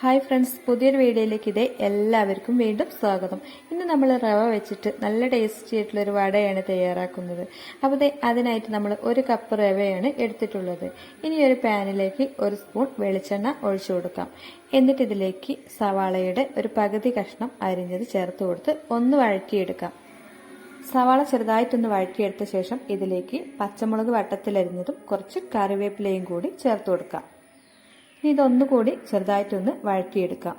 Hi friends പുതിയൊരു വീഡിയോയിലേക്ക് ഇതേ എല്ലാവർക്കും വീണ്ടും സ്വാഗതം. ഇന്ന് നമ്മൾ റവ വെച്ചിട്ട് നല്ല ടേസ്റ്റി ആയിട്ടുള്ള ഒരു വടയാണ് തയ്യാറാക്കുന്നത്. അപ്പോൾ അതിനായിട്ട് നമ്മൾ ഒരു കപ്പ് റവയാണ് എടുത്തിട്ടുള്ളത്. ഇനി ഒരു പാനിലേക്ക് ഒരു സ്പൂൺ വെളിച്ചെണ്ണ ഒഴിച്ചു കൊടുക്കാം. എന്നിട്ട് ഇതിലേക്ക് സവാളയുടെ ഒരു പകുതി കഷ്ണം അരിഞ്ഞത് ചേർത്ത് കൊടുത്ത് ഒന്ന് വഴറ്റിയെടുക്കാം. സവാള ചെറുതായിട്ടൊന്ന് വഴറ്റിയെടുത്ത ശേഷം ഇതിലേക്ക് പച്ചമുളക് വട്ടത്തിലരിഞ്ഞതും കുറച്ച് കറിവേപ്പിലയും കൂടി ചേർത്ത് കൊടുക്കാം. ഇനി ഇതൊന്നുകൂടി ചെറുതായിട്ടൊന്ന് വഴറ്റിയെടുക്കാം.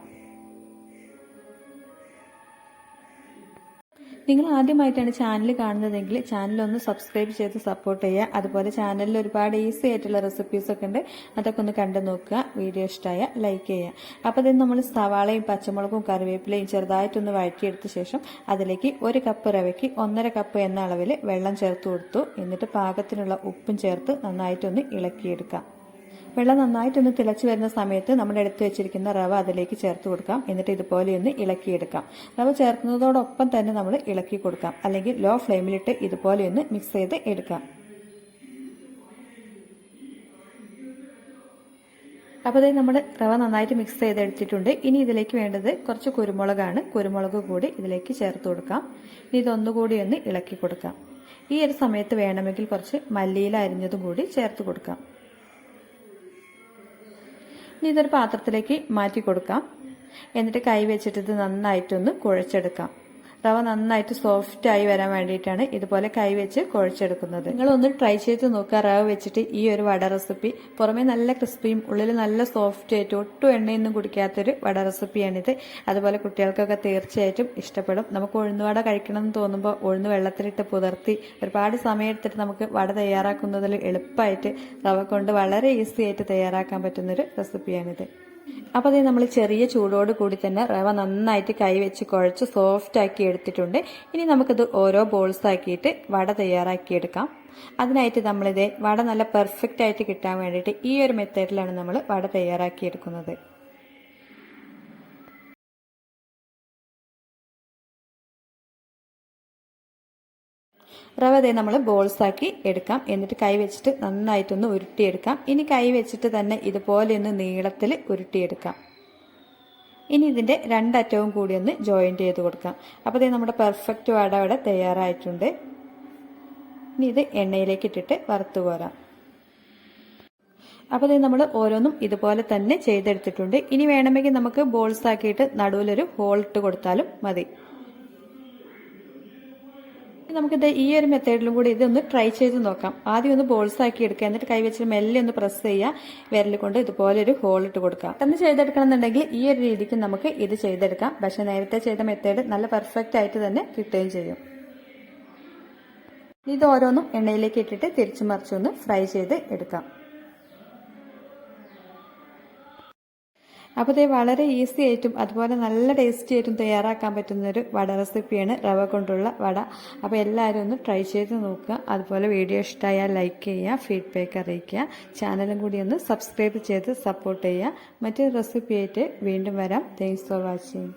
നിങ്ങൾ ആദ്യമായിട്ടാണ് ചാനൽ കാണുന്നതെങ്കിൽ ചാനൽ ഒന്ന് സബ്സ്ക്രൈബ് ചെയ്ത് സപ്പോർട്ട് ചെയ്യുക. അതുപോലെ ചാനലിൽ ഒരുപാട് ഈസി ആയിട്ടുള്ള റെസിപ്പീസ് ഒക്കെ ഉണ്ട്. അതൊക്കെ ഒന്ന് കണ്ടു നോക്കുക. വീഡിയോ ഇഷ്ടമായ ലൈക്ക് ചെയ്യുക. അപ്പോൾ ഇതിന് നമ്മൾ സവാളയും പച്ചമുളകും കറിവേപ്പിലയും ചെറുതായിട്ടൊന്ന് വഴറ്റിയെടുത്ത ശേഷം അതിലേക്ക് ഒരു കപ്പ് റവയ്ക്ക് ഒന്നര കപ്പ് എന്ന അളവിൽ വെള്ളം ചേർത്ത് കൊടുത്തു. എന്നിട്ട് പാകത്തിനുള്ള ഉപ്പും ചേർത്ത് നന്നായിട്ടൊന്ന് ഇളക്കിയെടുക്കാം. വെള്ളം നന്നായിട്ടൊന്ന് തിളച്ചു വരുന്ന സമയത്ത് നമ്മൾ എടുത്തു വെച്ചിരിക്കുന്ന റവ അതിലേക്ക് ചേർത്ത് കൊടുക്കാം. എന്നിട്ട് ഇതുപോലെ ഒന്ന് ഇളക്കിയെടുക്കാം. റവ ചേർക്കുന്നതോടൊപ്പം തന്നെ നമ്മൾ ഇളക്കി കൊടുക്കാം. അല്ലെങ്കിൽ ലോ ഫ്ലെയിമിലിട്ട് ഇതുപോലെ ഒന്ന് മിക്സ് ചെയ്ത് എടുക്കാം. അപ്പോൾ അതായത് നമ്മൾ റവ നന്നായിട്ട് മിക്സ് ചെയ്തെടുത്തിട്ടുണ്ട്. ഇനി ഇതിലേക്ക് വേണ്ടത് കുറച്ച് കുരുമുളകാണ്. കുരുമുളക് കൂടി ഇതിലേക്ക് ചേർത്ത് കൊടുക്കാം. ഇനി ഇതൊന്നുകൂടി ഒന്ന് ഇളക്കി കൊടുക്കാം. ഈ ഒരു സമയത്ത് വേണമെങ്കിൽ കുറച്ച് മല്ലിയില അരിഞ്ഞതും കൂടി ചേർത്ത് കൊടുക്കാം. ഇനി ഇതൊരു പാത്രത്തിലേക്ക് മാറ്റി കൊടുക്കാം എന്നിട്ട് കൈ വെച്ചിട്ട് ഇത് നന്നായിട്ടൊന്ന് കുഴച്ചെടുക്കാം. റവ നന്നായിട്ട് സോഫ്റ്റ് ആയി വരാൻ വേണ്ടിയിട്ടാണ് ഇതുപോലെ കൈ വെച്ച് കുഴച്ചെടുക്കുന്നത്. നിങ്ങളൊന്ന് ട്രൈ ചെയ്ത് നോക്കുക റവ വെച്ചിട്ട് ഈ ഒരു വട റെസിപ്പി പുറമേ നല്ല ക്രിസ്പിയും ഉള്ളിൽ നല്ല സോഫ്റ്റ് ആയിട്ട് ഒട്ടും എണ്ണയൊന്നും കുടിക്കാത്തൊരു വട റെസിപ്പിയാണിത് അതുപോലെ കുട്ടികൾക്കൊക്കെ തീർച്ചയായിട്ടും ഇഷ്ടപ്പെടും. നമുക്ക് ഉഴുന്നുവട കഴിക്കണം എന്ന് തോന്നുമ്പോൾ ഉഴുന്ന് വെള്ളത്തിലിട്ട് പുതർത്തി ഒരുപാട് സമയം എടുത്തിട്ട് നമുക്ക് വട തയ്യാറാക്കുന്നതിൽ എളുപ്പമായിട്ട് റവ കൊണ്ട് വളരെ ഈസി ആയിട്ട് തയ്യാറാക്കാൻ പറ്റുന്നൊരു റെസിപ്പിയാണിത് അപ്പോൾ അതേ നമ്മൾ ചെറിയ ചൂടോട് കൂടി തന്നെ റവ നന്നായിട്ട് കൈവച്ച് കുഴച്ച് സോഫ്റ്റ് ആക്കി എടുത്തിട്ടുണ്ട്. ഇനി നമുക്കിത് ഓരോ ബോൾസ് ആക്കിയിട്ട് വട തയ്യാറാക്കിയെടുക്കാം അതിനായിട്ട് നമ്മളിത് വട നല്ല പെർഫെക്റ്റ് ആയിട്ട് കിട്ടാൻ വേണ്ടിയിട്ട് ഈ ഒരു മെത്തേഡിലാണ് നമ്മൾ വട തയ്യാറാക്കിയെടുക്കുന്നത് റവ ദേ നമ്മൾ ബോൾസ് ആക്കി എടുക്കാം. എന്നിട്ട് കൈ വെച്ചിട്ട് നന്നായിട്ടൊന്ന് ഉരുട്ടിയെടുക്കാം. ഇനി കൈ വെച്ചിട്ട് തന്നെ ഇതുപോലെ ഒന്ന് നീളത്തിൽ ഉരുട്ടിയെടുക്കാം. ഇനി ഇതിന്റെ രണ്ടറ്റവും കൂടി ഒന്ന് ജോയിന്റ് ചെയ്ത് കൊടുക്കാം. അപ്പോൾ ഇത് നമ്മുടെ പെർഫെക്റ്റ് വട ഇവിടെ തയ്യാറായിട്ടുണ്ട്. ഇനി ഇത് എണ്ണയിലേക്ക് ഇട്ടിട്ട് വറുത്തു പോരാം അപ്പോൾ ഇത് നമ്മൾ ഓരോന്നും ഇതുപോലെ തന്നെ ചെയ്തെടുത്തിട്ടുണ്ട്. ഇനി വേണമെങ്കിൽ നമുക്ക് ബോൾസ് ആക്കിയിട്ട് നടുവിലൊരു ഹോൾ ഇട്ട് കൊടുത്താലും മതി. നമുക്കിത് ഈ ഒരു മെത്തേഡിലും കൂടി ഇതൊന്ന് ട്രൈ ചെയ്ത് നോക്കാം. ആദ്യം ഒന്ന് ബോൾസ് ആക്കി എടുക്കുക. എന്നിട്ട് കൈവച്ചിട്ട് മെല്ലെ ഒന്ന് പ്രസ് ചെയ്യുക. വിരൽ കൊണ്ട് ഇതുപോലെ ഒരു ഹോൾ ഇട്ട് കൊടുക്കാം പെട്ടെന്ന് ചെയ്തെടുക്കണം എന്നുണ്ടെങ്കിൽ ഈ ഒരു രീതിക്ക് നമുക്ക് ഇത് ചെയ്തെടുക്കാം. പക്ഷെ നേരത്തെ ചെയ്ത മെത്തേഡ് നല്ല പെർഫെക്റ്റ് ആയിട്ട് തന്നെ കിട്ടുകയും ചെയ്യും. ഇത് ഓരോന്നും എണ്ണയിലേക്ക് ഇട്ടിട്ട് തിരിച്ചു മറിച്ചൊന്ന് ഫ്രൈ ചെയ്ത് എടുക്കാം. അപ്പോൾ ഇത് വളരെ ഈസി ആയിട്ടും അതുപോലെ നല്ല ടേസ്റ്റി ആയിട്ടും തയ്യാറാക്കാൻ പറ്റുന്ന ഒരു വട റെസിപ്പിയാണ് റവ കൊണ്ടുള്ള വട. അപ്പോൾ എല്ലാവരും ഒന്ന് ട്രൈ ചെയ്ത് നോക്കുക. അതുപോലെ വീഡിയോ ഇഷ്ടമായാൽ ലൈക്ക് ചെയ്യുക ഫീഡ്ബാക്ക് അറിയിക്കുക. ചാനലും കൂടി ഒന്ന് സബ്സ്ക്രൈബ് ചെയ്ത് സപ്പോർട്ട് ചെയ്യുക. മറ്റൊരു റെസിപ്പിയായിട്ട് വീണ്ടും വരാം. Thanks for watching